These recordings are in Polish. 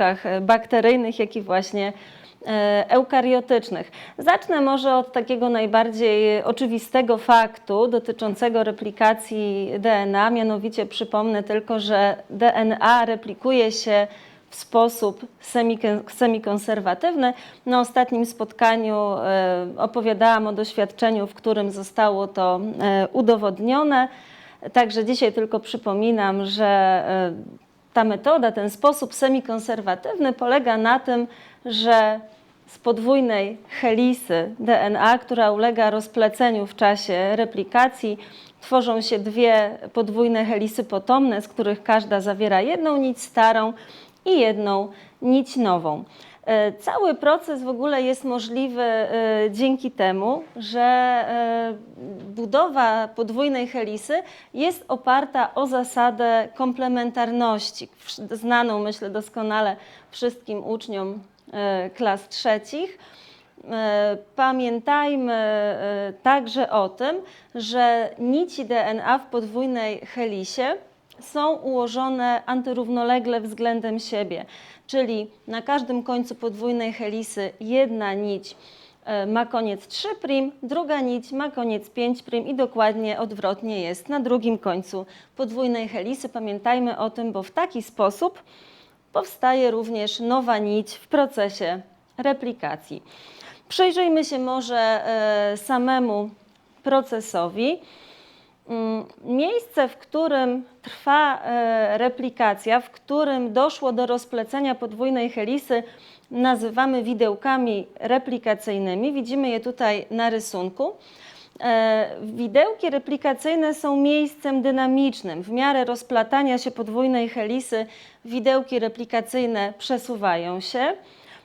e, bakteryjnych, jak i właśnie e, eukariotycznych. Zacznę może od takiego najbardziej oczywistego faktu dotyczącego replikacji DNA, mianowicie przypomnę tylko, że DNA replikuje się w sposób semikonserwatywny. Na ostatnim spotkaniu e, opowiadałam o doświadczeniu, w którym zostało to udowodnione. Także dzisiaj tylko przypominam, że ta metoda, ten sposób semikonserwatywny polega na tym, że z podwójnej helisy DNA, która ulega rozpleceniu w czasie replikacji, tworzą się dwie podwójne helisy potomne, z których każda zawiera jedną nić starą i jedną nić nową. E, Cały proces w ogóle jest możliwy e, dzięki temu, że e, budowa podwójnej helisy jest oparta o zasadę komplementarności, znaną myślę doskonale wszystkim uczniom e, klas trzecich. E, Pamiętajmy e, także o tym, że nici DNA w podwójnej helisie są ułożone antyrównolegle względem siebie, czyli na każdym końcu podwójnej helisy jedna nić ma koniec 3', druga nić ma koniec 5' i dokładnie odwrotnie jest na drugim końcu podwójnej helisy. Pamiętajmy o tym, bo w taki sposób powstaje również nowa nić w procesie replikacji. Przyjrzyjmy się może e, samemu procesowi. Mm, Miejsce, w którym trwa e, replikacja, w którym doszło do rozplecenia podwójnej helisy, nazywamy widełkami replikacyjnymi. Widzimy je tutaj na rysunku. E, Widełki replikacyjne są miejscem dynamicznym. W miarę rozplatania się podwójnej helisy widełki replikacyjne przesuwają się.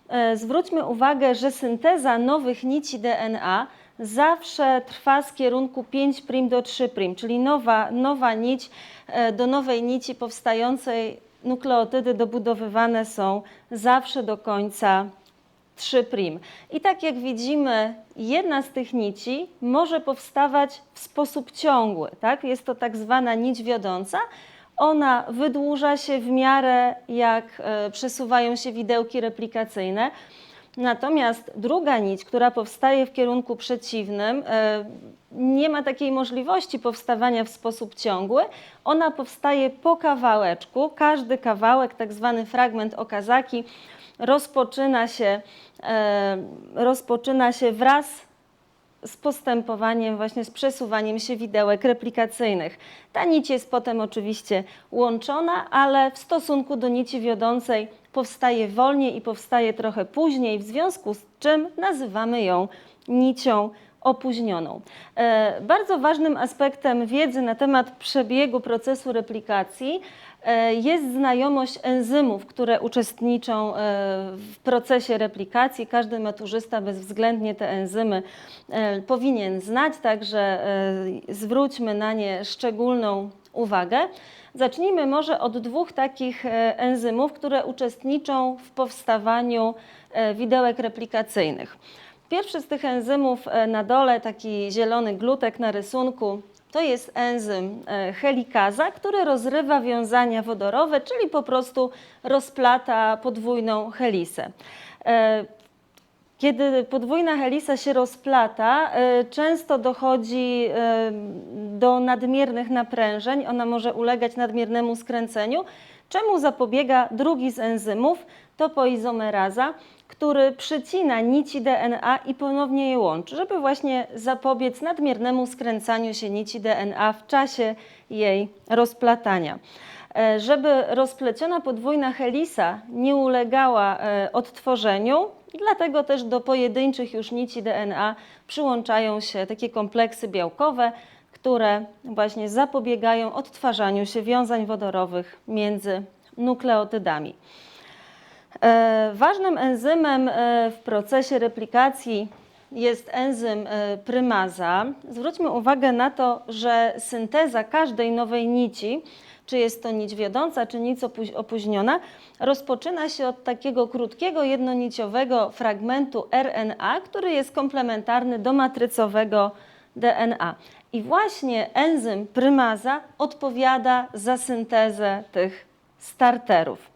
E, Zwróćmy uwagę, że synteza nowych nici DNA zawsze trwa z kierunku 5' do 3', czyli nowa, nowa nić e, do nowej nici powstającej nukleotydy dobudowywane są zawsze do końca 3'. I tak jak widzimy, jedna z tych nici może powstawać w sposób ciągły. Tak? Jest to tak zwana nić wiodąca. Ona wydłuża się w miarę jak e, przesuwają się widełki replikacyjne. Natomiast druga nić, która powstaje w kierunku przeciwnym, e, nie ma takiej możliwości powstawania w sposób ciągły. Ona powstaje po kawałeczku. Każdy kawałek, tak zwany fragment Okazaki, rozpoczyna się, e, rozpoczyna się wraz z postępowaniem, właśnie z przesuwaniem się widełek replikacyjnych. Ta nić jest potem oczywiście łączona, ale w stosunku do nici wiodącej powstaje wolniej i powstaje trochę później, w związku z czym nazywamy ją nicią opóźnioną. E, Bardzo ważnym aspektem wiedzy na temat przebiegu procesu replikacji e, jest znajomość enzymów, które uczestniczą e, w procesie replikacji. Każdy maturzysta bezwzględnie te enzymy powinien znać, także zwróćmy na nie szczególną uwagę. Zacznijmy może od dwóch takich e, enzymów, które uczestniczą w powstawaniu e, widełek replikacyjnych. Pierwszy z tych enzymów e, na dole, taki zielony glutek na rysunku, to jest enzym helikaza, który rozrywa wiązania wodorowe, czyli po prostu rozplata podwójną helisę. Kiedy podwójna helisa się rozplata, e, często dochodzi e, do nadmiernych naprężeń, ona może ulegać nadmiernemu skręceniu, czemu zapobiega drugi z enzymów, topoizomeraza, który przycina nici DNA i ponownie je łączy, żeby właśnie zapobiec nadmiernemu skręcaniu się nici DNA w czasie jej rozplatania. E, Żeby rozpleciona podwójna helisa nie ulegała odtworzeniu, dlatego też do pojedynczych już nici DNA przyłączają się takie kompleksy białkowe, które właśnie zapobiegają odtwarzaniu się wiązań wodorowych między nukleotydami. E, Ważnym enzymem e, w procesie replikacji jest enzym e, prymaza. Zwróćmy uwagę na to, że synteza każdej nowej nici, czy jest to nić wiodąca, czy opó- opóźniona, rozpoczyna się od takiego krótkiego, jednoniciowego fragmentu RNA, który jest komplementarny do matrycowego DNA. I właśnie enzym prymaza odpowiada za syntezę tych starterów.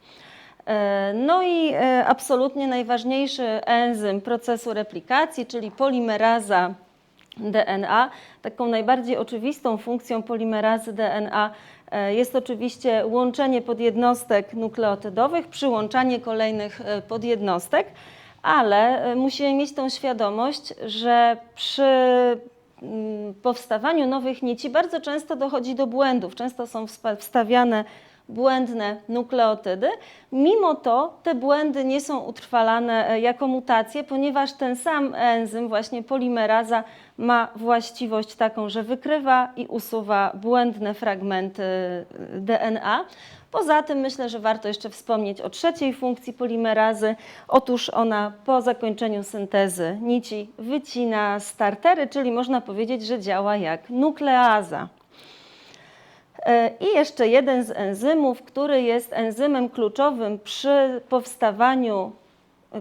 E, No i e, absolutnie najważniejszy enzym procesu replikacji, czyli polimeraza DNA. Taką najbardziej oczywistą funkcją polimerazy DNA jest oczywiście łączenie podjednostek nukleotydowych, przyłączanie kolejnych e, podjednostek, ale e, musimy mieć tą świadomość, że przy mm, powstawaniu nowych nici bardzo często dochodzi do błędów. Często są wstawiane błędne nukleotydy. Mimo to te błędy nie są utrwalane e, jako mutacje, ponieważ ten sam enzym, właśnie polimeraza, ma właściwość taką, że wykrywa i usuwa błędne fragmenty e, DNA. Poza tym myślę, że warto jeszcze wspomnieć o trzeciej funkcji polimerazy. Otóż ona po zakończeniu syntezy nici wycina startery, czyli można powiedzieć, że działa jak nukleaza. E, I jeszcze jeden z enzymów, który jest enzymem kluczowym przy powstawaniu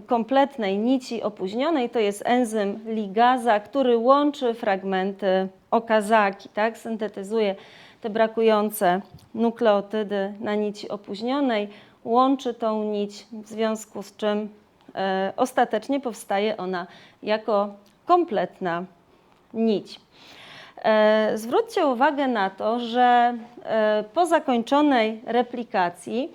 kompletnej nici opóźnionej, to jest enzym ligaza, który łączy fragmenty okazaki, tak? syntetyzuje te brakujące nukleotydy na nici opóźnionej, łączy tą nić, w związku z czym e, ostatecznie powstaje ona jako kompletna nić. E, Zwróćcie uwagę na to, że e, po zakończonej replikacji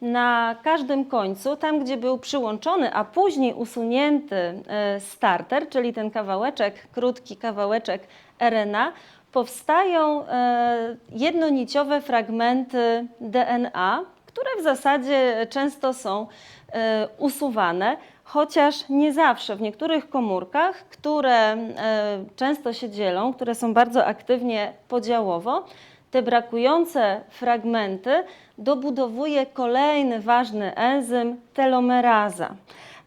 na każdym końcu, tam gdzie był przyłączony, a później usunięty e, starter, czyli ten kawałeczek, krótki kawałeczek RNA, powstają e, jednoniciowe fragmenty DNA, które w zasadzie często są e, usuwane, chociaż nie zawsze. W niektórych komórkach, które często się dzielą, które są bardzo aktywnie podziałowo, te brakujące fragmenty dobudowuje kolejny ważny enzym telomeraza.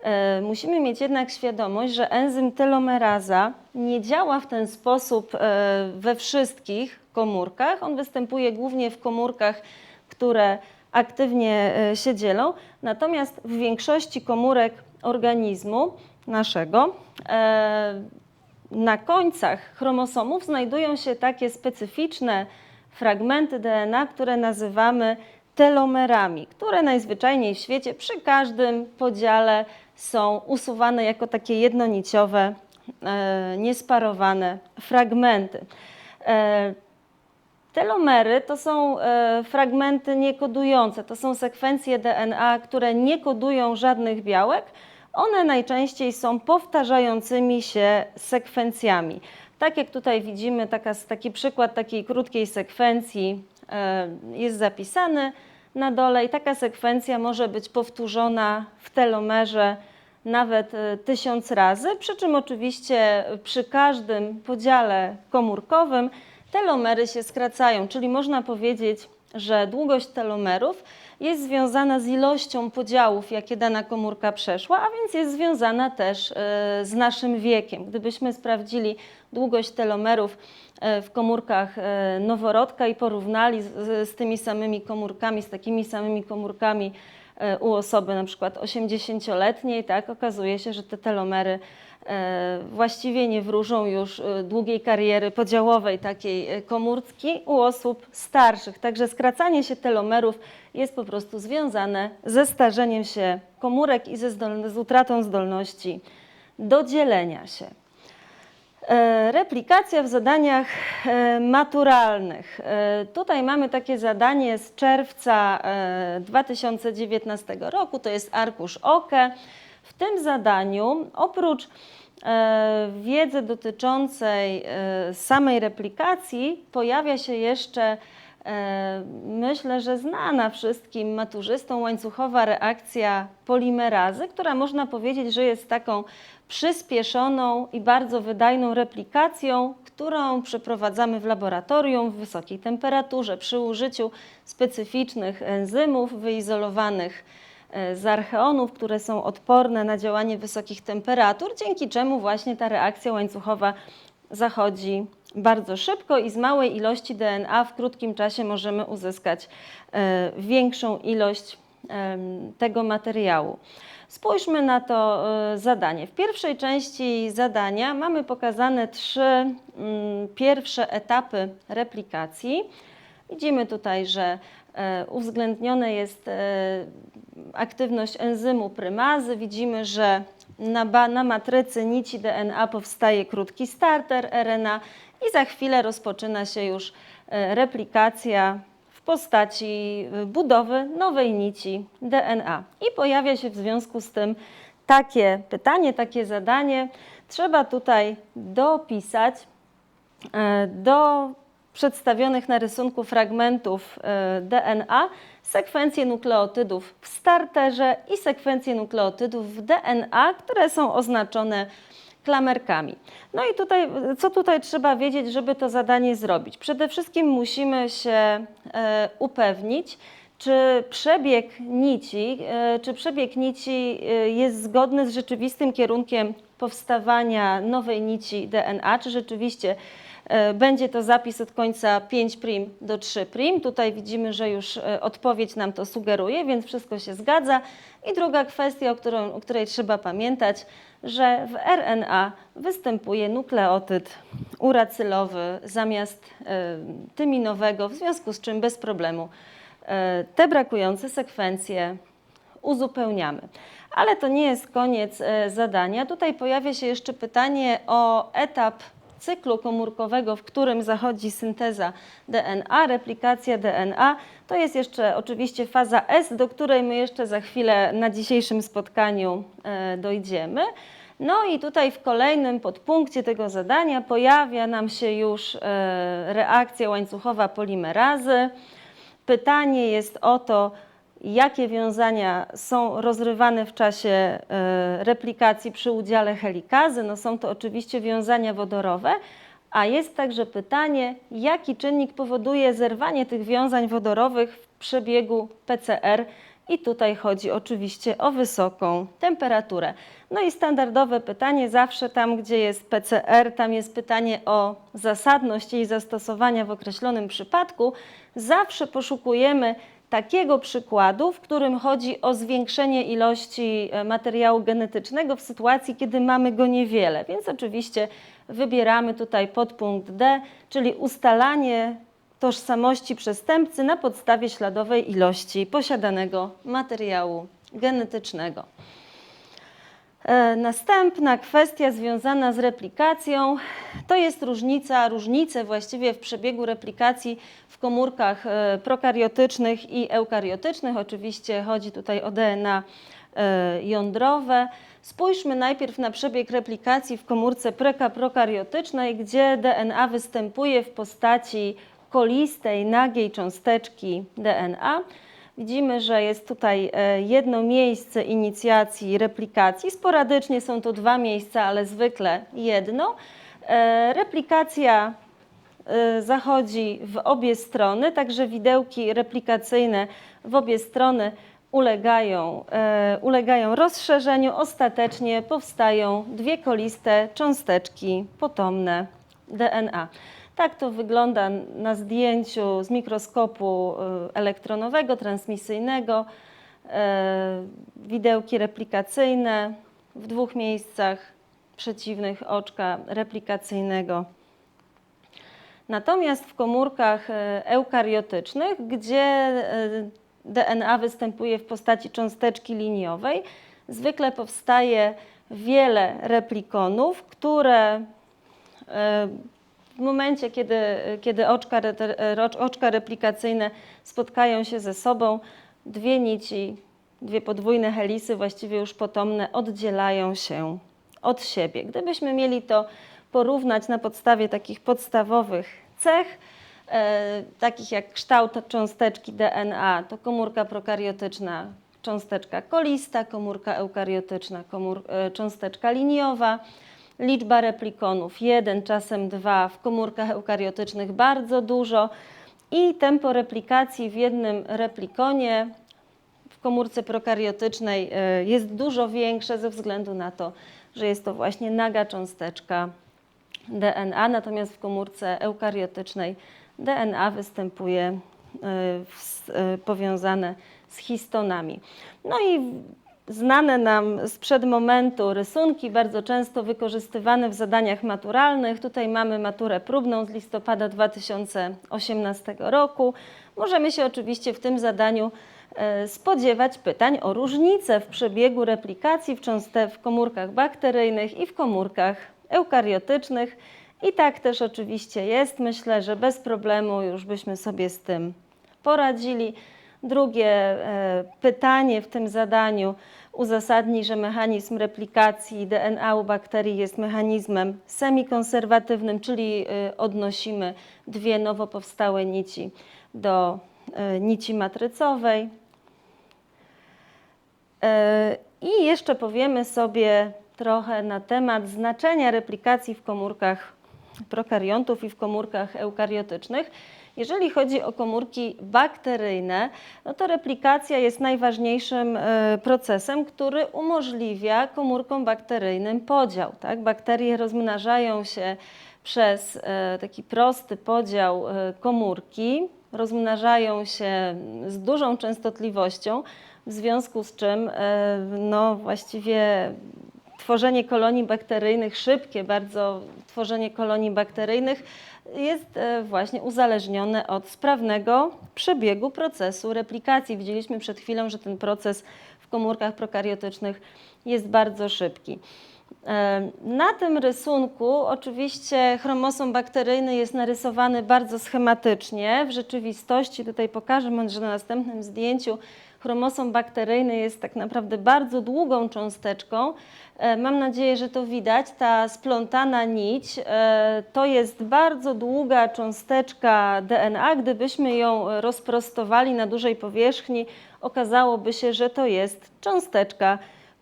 E, Musimy mieć jednak świadomość, że enzym telomeraza nie działa w ten sposób e, we wszystkich komórkach. On występuje głównie w komórkach, które aktywnie e, się dzielą, natomiast w większości komórek organizmu naszego na końcach chromosomów znajdują się takie specyficzne fragmenty DNA, które nazywamy telomerami, które najzwyczajniej w świecie przy każdym podziale są usuwane jako takie jednoniciowe, e, niesparowane fragmenty. E, Telomery to są e, fragmenty niekodujące, to są sekwencje DNA, które nie kodują żadnych białek. One najczęściej są powtarzającymi się sekwencjami. Tak jak tutaj widzimy, taka, taki przykład takiej krótkiej sekwencji e, jest zapisany na dole i taka sekwencja może być powtórzona w telomerze nawet e, tysiąc razy, przy czym oczywiście przy każdym podziale komórkowym telomery się skracają, czyli można powiedzieć, że długość telomerów jest związana z ilością podziałów, jakie dana komórka przeszła, a więc jest związana też e, z naszym wiekiem. Gdybyśmy sprawdzili długość telomerów e, w komórkach e, noworodka i porównali z, z tymi samymi komórkami, z takimi samymi komórkami u osoby na przykład 80-letniej, tak, okazuje się, że te telomery właściwie nie wróżą już e, długiej kariery podziałowej takiej e, komórki u osób starszych. Także skracanie się telomerów jest po prostu związane ze starzeniem się komórek i ze z utratą zdolności do dzielenia się. E, Replikacja w zadaniach e, maturalnych. E, Tutaj mamy takie zadanie z czerwca e, 2019 roku, to jest arkusz OKE. W tym zadaniu oprócz e, wiedzy dotyczącej e, samej replikacji pojawia się jeszcze e, myślę, że znana wszystkim maturzystom łańcuchowa reakcja polimerazy, która można powiedzieć, że jest taką przyspieszoną i bardzo wydajną replikacją, którą przeprowadzamy w laboratorium w wysokiej temperaturze przy użyciu specyficznych enzymów wyizolowanych z archeonów, które są odporne na działanie wysokich temperatur, dzięki czemu właśnie ta reakcja łańcuchowa zachodzi bardzo szybko i z małej ilości DNA w krótkim czasie możemy uzyskać e, większą ilość em, tego materiału. Spójrzmy na to e, zadanie. W pierwszej części zadania mamy pokazane trzy mm, pierwsze etapy replikacji. Widzimy tutaj, że e, uwzględnione jest e, aktywność enzymu prymazy. Widzimy, że na, na matrycy nici DNA powstaje krótki starter RNA i za chwilę rozpoczyna się już e, replikacja w postaci budowy nowej nici DNA. I pojawia się w związku z tym takie pytanie, takie zadanie. Trzeba tutaj dopisać do przedstawionych na rysunku fragmentów e, DNA sekwencje nukleotydów w starterze i sekwencje nukleotydów w DNA, które są oznaczone klamerkami. No i tutaj, co tutaj trzeba wiedzieć, żeby to zadanie zrobić? Przede wszystkim musimy się e, upewnić, czy przebieg nici, e, czy przebieg nici jest zgodny z rzeczywistym kierunkiem powstawania nowej nici DNA, czy rzeczywiście będzie to zapis od końca 5' do 3'. Tutaj widzimy, że już e, odpowiedź nam to sugeruje, więc wszystko się zgadza. I druga kwestia, o, którą, o której trzeba pamiętać, że w RNA występuje nukleotyd uracylowy zamiast e, tyminowego, w związku z czym bez problemu e, te brakujące sekwencje uzupełniamy. Ale to nie jest koniec e, zadania. Tutaj pojawia się jeszcze pytanie o etap cyklu komórkowego, w którym zachodzi synteza DNA, replikacja DNA. To jest jeszcze oczywiście faza S, do której my jeszcze za chwilę na dzisiejszym spotkaniu e, dojdziemy. No i tutaj w kolejnym podpunkcie tego zadania pojawia nam się już e, reakcja łańcuchowa polimerazy. Pytanie jest o to, jakie wiązania są rozrywane w czasie e, replikacji przy udziale helikazy. No są to oczywiście wiązania wodorowe, a jest także pytanie, jaki czynnik powoduje zerwanie tych wiązań wodorowych w przebiegu PCR. I tutaj chodzi oczywiście o wysoką temperaturę. No i standardowe pytanie, zawsze tam, gdzie jest PCR, tam jest pytanie o zasadność jej zastosowania w określonym przypadku. Zawsze poszukujemy takiego przykładu, w którym chodzi o zwiększenie ilości e, materiału genetycznego w sytuacji, kiedy mamy go niewiele. Więc oczywiście wybieramy tutaj podpunkt D, czyli ustalanie tożsamości przestępcy na podstawie śladowej ilości posiadanego materiału genetycznego. E, Następna kwestia związana z replikacją to jest różnica, różnice właściwie w przebiegu replikacji w komórkach e, prokariotycznych i eukariotycznych. Oczywiście chodzi tutaj o DNA e, jądrowe. Spójrzmy najpierw na przebieg replikacji w komórce prokariotycznej, gdzie DNA występuje w postaci kolistej, nagiej cząsteczki DNA. Widzimy, że jest tutaj e, jedno miejsce inicjacji replikacji. Sporadycznie są to dwa miejsca, ale zwykle jedno. E, Replikacja e, zachodzi w obie strony, także widełki replikacyjne w obie strony ulegają, ulegają rozszerzeniu. Ostatecznie powstają dwie koliste cząsteczki potomne DNA. Tak to wygląda na zdjęciu z mikroskopu e, elektronowego, transmisyjnego. E, Widełki replikacyjne w dwóch miejscach przeciwnych oczka replikacyjnego. Natomiast w komórkach e, eukariotycznych, gdzie DNA występuje w postaci cząsteczki liniowej, zwykle powstaje wiele replikonów, które w momencie, kiedy, kiedy oczka, oczka replikacyjne spotkają się ze sobą, dwie nici, dwie podwójne helisy, właściwie już potomne, oddzielają się od siebie. Gdybyśmy mieli to porównać na podstawie takich podstawowych cech, e, takich jak kształt cząsteczki DNA, to komórka prokariotyczna, cząsteczka kolista, komórka eukariotyczna, komór, e, cząsteczka liniowa, liczba replikonów. Jeden, czasem dwa, w komórkach eukariotycznych bardzo dużo. I tempo replikacji w jednym replikonie w komórce prokariotycznej e, jest dużo większe ze względu na to, że jest to właśnie naga cząsteczka DNA, natomiast w komórce eukariotycznej DNA występuje e, e, powiązane z histonami. No i znane nam sprzed momentu rysunki, bardzo często wykorzystywane w zadaniach maturalnych. Tutaj mamy maturę próbną z listopada 2018 roku. Możemy się oczywiście w tym zadaniu e, spodziewać pytań o różnice w przebiegu replikacji w, w komórkach bakteryjnych i w komórkach eukariotycznych. I tak też oczywiście jest. Myślę, że bez problemu już byśmy sobie z tym poradzili. Drugie e, pytanie w tym zadaniu uzasadni, że mechanizm replikacji DNA u bakterii jest mechanizmem semikonserwatywnym, czyli e, odnosimy dwie nowo powstałe nici do e, nici matrycowej. E, I jeszcze powiemy sobie trochę na temat znaczenia replikacji w komórkach prokariontów i w komórkach eukariotycznych. Jeżeli chodzi o komórki bakteryjne, no to replikacja jest najważniejszym e, procesem, który umożliwia komórkom bakteryjnym podział. Tak? Bakterie rozmnażają się przez e, taki prosty podział e, komórki, rozmnażają się z dużą częstotliwością, w związku z czym no, właściwie tworzenie kolonii bakteryjnych, szybkie bardzo tworzenie kolonii bakteryjnych jest e, właśnie uzależnione od sprawnego przebiegu procesu replikacji. Widzieliśmy przed chwilą, że ten proces w komórkach prokariotycznych jest bardzo szybki. Na tym rysunku oczywiście chromosom bakteryjny jest narysowany bardzo schematycznie. W rzeczywistości, tutaj pokażę może na następnym zdjęciu, chromosom bakteryjny jest tak naprawdę bardzo długą cząsteczką. Mam nadzieję, że to widać. Ta splątana nić e, to jest bardzo długa cząsteczka DNA. Gdybyśmy ją rozprostowali na dużej powierzchni, okazałoby się, że to jest cząsteczka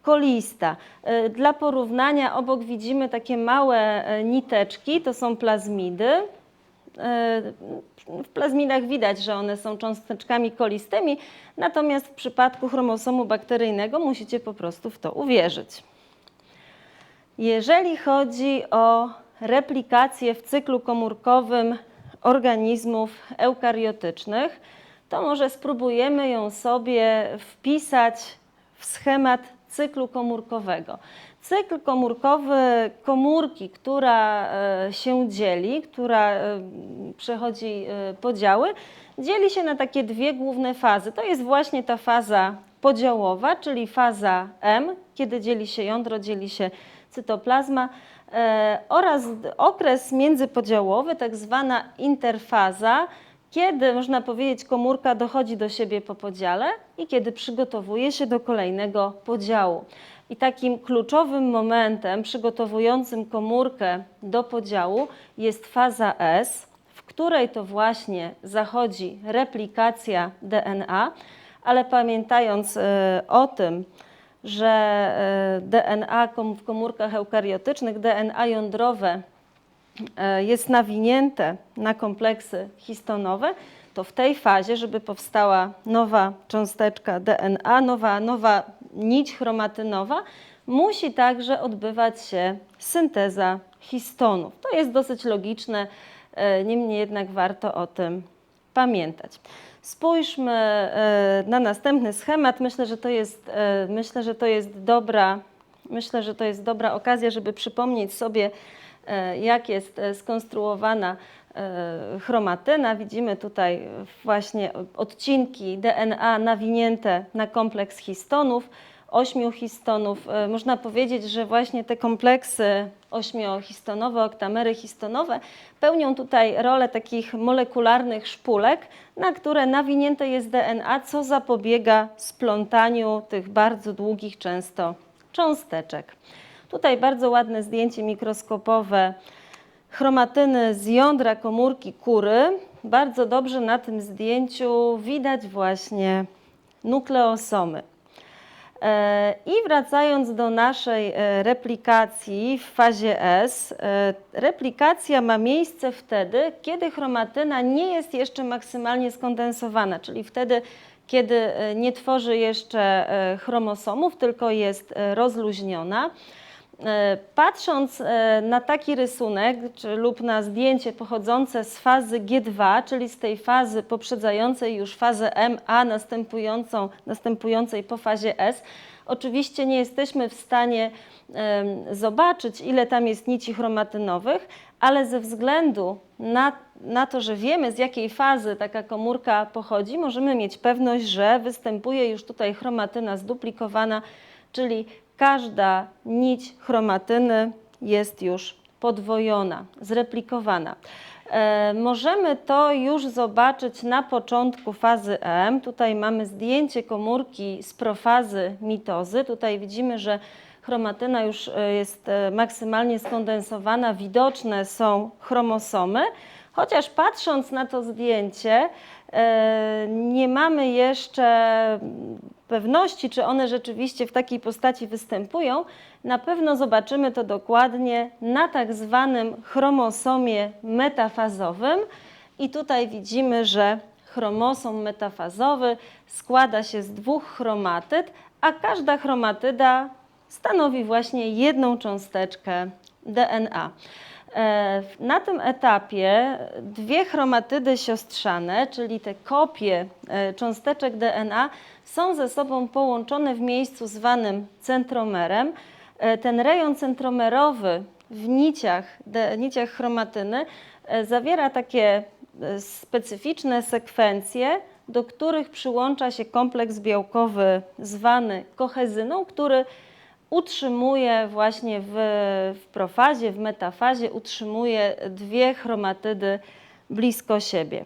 kolista. E, Dla porównania obok widzimy takie małe e, niteczki, to są plazmidy. E, W plazmidach widać, że one są cząsteczkami kolistymi, natomiast w przypadku chromosomu bakteryjnego musicie po prostu w to uwierzyć. Jeżeli chodzi o replikację w cyklu komórkowym organizmów eukariotycznych, to może spróbujemy ją sobie wpisać w schemat cyklu komórkowego. Cykl komórkowy komórki, która e, się dzieli, która e, przechodzi e, podziały, dzieli się na takie dwie główne fazy. To jest właśnie ta faza podziałowa, czyli faza M, kiedy dzieli się jądro, dzieli się cytoplazma oraz okres międzypodziałowy, tak zwana interfaza, kiedy można powiedzieć komórka dochodzi do siebie po podziale i kiedy przygotowuje się do kolejnego podziału. I takim kluczowym momentem przygotowującym komórkę do podziału jest faza S, w której to właśnie zachodzi replikacja DNA, ale pamiętając e, o tym, że e, DNA w komórkach eukariotycznych, DNA jądrowe jest nawinięte na kompleksy histonowe, to w tej fazie, żeby powstała nowa cząsteczka DNA, nowa, nowa nić chromatynowa, musi także odbywać się synteza histonów. To jest dosyć logiczne, e, niemniej jednak warto o tym pamiętać. Spójrzmy e, na następny schemat. Myślę, że to jest, e, myślę, że to jest dobra, myślę, że to jest dobra okazja, żeby przypomnieć sobie, e, jak jest e, skonstruowana e, chromatyna. Widzimy tutaj właśnie odcinki DNA nawinięte na kompleks histonów, ośmiu histonów. E, Można powiedzieć, że właśnie te kompleksy ośmiohistonowe, oktamery histonowe pełnią tutaj rolę takich molekularnych szpulek, na które nawinięte jest DNA, co zapobiega splątaniu tych bardzo długich często cząsteczek. Tutaj bardzo ładne zdjęcie mikroskopowe chromatyny z jądra komórki kury. Bardzo dobrze na tym zdjęciu widać właśnie nukleosomy. E, I wracając do naszej e, replikacji w fazie S, e, replikacja ma miejsce wtedy, kiedy chromatyna nie jest jeszcze maksymalnie skondensowana, czyli wtedy, kiedy nie tworzy jeszcze chromosomów, tylko jest rozluźniona. E, Patrząc e, na taki rysunek czy, lub na zdjęcie pochodzące z fazy G2, czyli z tej fazy poprzedzającej już fazę M, a następującą, następującej po fazie S, Oczywiście nie jesteśmy w stanie zobaczyć, ile tam jest nici chromatynowych, ale ze względu na, na to, że wiemy z jakiej fazy taka komórka pochodzi, możemy mieć pewność, że występuje już tutaj chromatyna zduplikowana, czyli każda nić chromatyny jest już podwojona, zreplikowana. E, możemy to już zobaczyć na początku fazy M. Tutaj mamy zdjęcie komórki z profazy mitozy. Tutaj widzimy, że chromatyna już e, jest e, maksymalnie skondensowana, widoczne są chromosomy, chociaż patrząc na to zdjęcie, nie mamy jeszcze pewności, czy one rzeczywiście w takiej postaci występują. Na pewno zobaczymy to dokładnie na tak zwanym chromosomie metafazowym. I tutaj widzimy, że chromosom metafazowy składa się z dwóch chromatyd, a każda chromatyda stanowi właśnie jedną cząsteczkę DNA. E, Na tym etapie dwie chromatydy siostrzane, czyli te kopie e, cząsteczek DNA, są ze sobą połączone w miejscu zwanym centromerem. E, Ten rejon centromerowy w niciach, niciach chromatyny zawiera takie specyficzne sekwencje, do których przyłącza się kompleks białkowy zwany kohezyną, który utrzymuje właśnie w, w profazie, w metafazie, utrzymuje dwie chromatydy blisko siebie.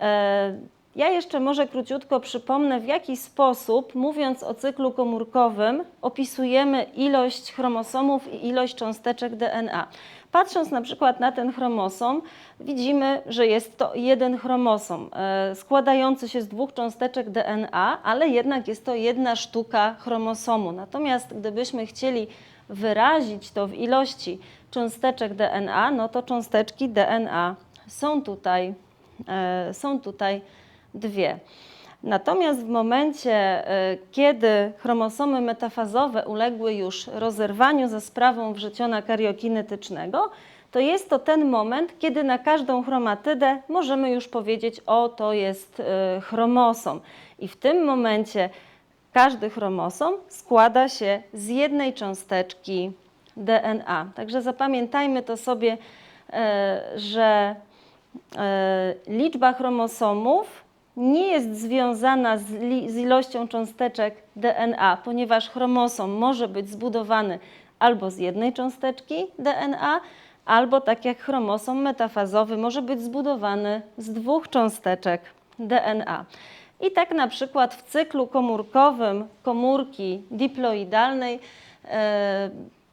E, Ja jeszcze może króciutko przypomnę, w jaki sposób, mówiąc o cyklu komórkowym, opisujemy ilość chromosomów i ilość cząsteczek DNA. Patrząc na przykład na ten chromosom, widzimy, że jest to jeden chromosom e, składający się z dwóch cząsteczek DNA, ale jednak jest to jedna sztuka chromosomu. Natomiast gdybyśmy chcieli wyrazić to w ilości cząsteczek DNA, no to cząsteczki DNA są tutaj, e, są tutaj dwie. Natomiast w momencie, e, kiedy chromosomy metafazowe uległy już rozerwaniu za sprawą wrzeciona kariokinetycznego, to jest to ten moment, kiedy na każdą chromatydę możemy już powiedzieć, o to jest e, chromosom. I w tym momencie każdy chromosom składa się z jednej cząsteczki DNA. Także zapamiętajmy to sobie, e, że liczba chromosomów nie jest związana z, z ilością cząsteczek DNA, ponieważ chromosom może być zbudowany albo z jednej cząsteczki DNA, albo tak jak chromosom metafazowy może być zbudowany z dwóch cząsteczek DNA. I tak na przykład w cyklu komórkowym komórki diploidalnej e,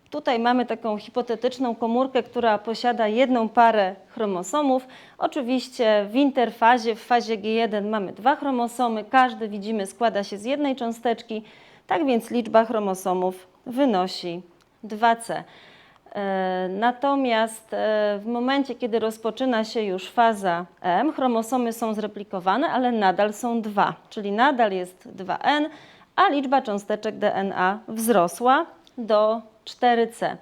Tutaj mamy taką hipotetyczną komórkę, która posiada jedną parę chromosomów. Oczywiście w interfazie, w fazie G1 mamy dwa chromosomy, każdy widzimy składa się z jednej cząsteczki, tak więc liczba chromosomów wynosi 2C. E, Natomiast e, w momencie, kiedy rozpoczyna się już faza M, chromosomy są zreplikowane, ale nadal są dwa, czyli nadal jest 2N, a liczba cząsteczek DNA wzrosła do 4C.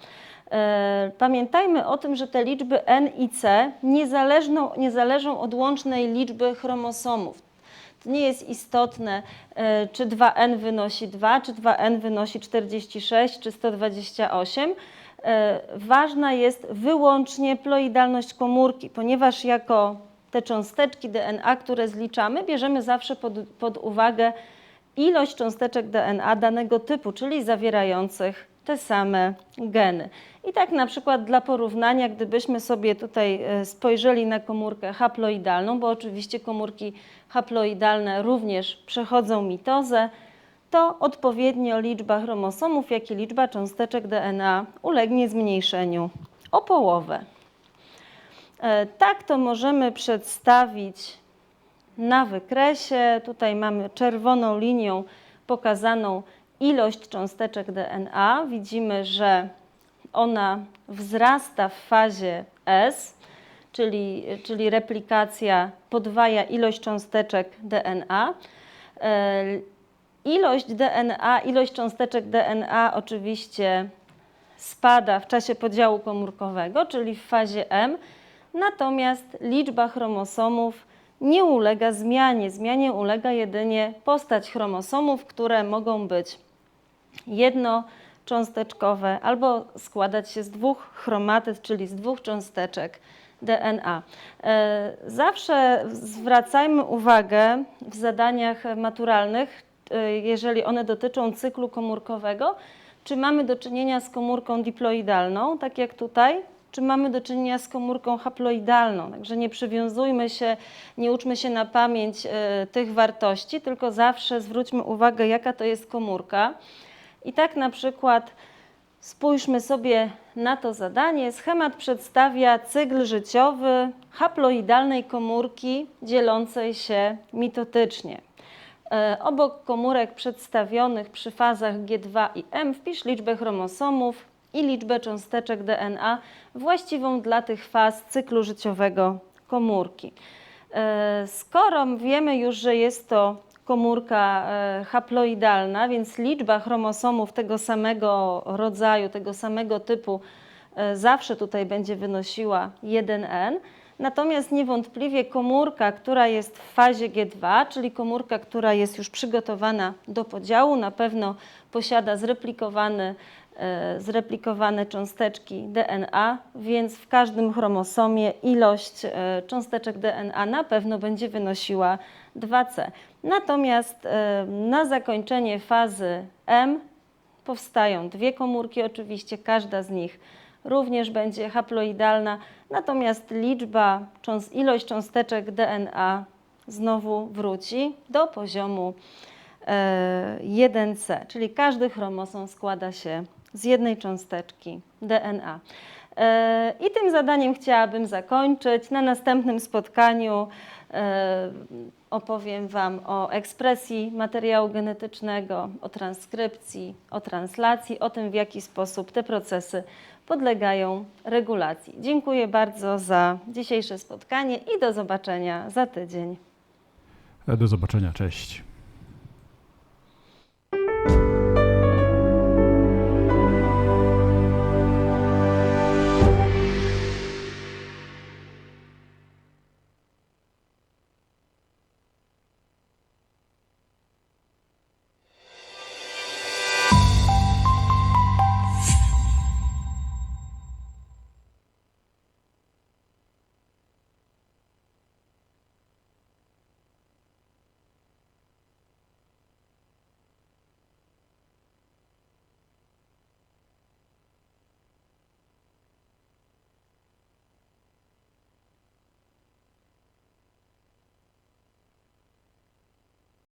E, Pamiętajmy o tym, że te liczby N i C nie, nie zależą od łącznej liczby chromosomów. To nie jest istotne, e, czy 2N wynosi 2, czy 2N wynosi 46, czy 128. E, Ważna jest wyłącznie ploidalność komórki, ponieważ jako te cząsteczki DNA, które zliczamy, bierzemy zawsze pod, pod uwagę ilość cząsteczek DNA danego typu, czyli zawierających te same geny. I tak na przykład dla porównania, gdybyśmy sobie tutaj e, spojrzeli na komórkę haploidalną, bo oczywiście komórki haploidalne również przechodzą mitozę, to odpowiednio liczba chromosomów, jak i liczba cząsteczek DNA ulegnie zmniejszeniu o połowę. E, Tak to możemy przedstawić na wykresie. Tutaj mamy czerwoną linią pokazaną ilość cząsteczek DNA. Widzimy, że ona wzrasta w fazie S, czyli, czyli replikacja podwaja ilość cząsteczek DNA. E, Ilość DNA, ilość cząsteczek DNA oczywiście spada w czasie podziału komórkowego, czyli w fazie M, natomiast liczba chromosomów nie ulega zmianie. Zmianie ulega jedynie postać chromosomów, które mogą być jednocząsteczkowe albo składać się z dwóch chromatyd, czyli z dwóch cząsteczek DNA. E, Zawsze zwracajmy uwagę w zadaniach maturalnych, e, jeżeli one dotyczą cyklu komórkowego, czy mamy do czynienia z komórką diploidalną, tak jak tutaj, czy mamy do czynienia z komórką haploidalną. Także nie przywiązujmy się, nie uczmy się na pamięć e, tych wartości, tylko zawsze zwróćmy uwagę, jaka to jest komórka. I tak na przykład spójrzmy sobie na to zadanie. Schemat przedstawia cykl życiowy haploidalnej komórki dzielącej się mitotycznie. E, Obok komórek przedstawionych przy fazach G2 i M wpisz liczbę chromosomów i liczbę cząsteczek DNA właściwą dla tych faz cyklu życiowego komórki. E, Skoro wiemy już, że jest to komórka e, haploidalna, więc liczba chromosomów tego samego rodzaju, tego samego typu e, zawsze tutaj będzie wynosiła 1n. Natomiast niewątpliwie komórka, która jest w fazie G2, czyli komórka, która jest już przygotowana do podziału, na pewno posiada zreplikowany, e, zreplikowane cząsteczki DNA, więc w każdym chromosomie ilość e, cząsteczek DNA na pewno będzie wynosiła 2C. Natomiast e, na zakończenie fazy M powstają dwie komórki, oczywiście każda z nich również będzie haploidalna, natomiast liczba, ilość cząsteczek DNA znowu wróci do poziomu e, 1C, czyli każdy chromosom składa się z jednej cząsteczki DNA. E, I tym zadaniem chciałabym zakończyć. Na następnym spotkaniu e, opowiem Wam o ekspresji materiału genetycznego, o transkrypcji, o translacji, o tym, w jaki sposób te procesy podlegają regulacji. Dziękuję bardzo za dzisiejsze spotkanie i do zobaczenia za tydzień. Do zobaczenia, cześć.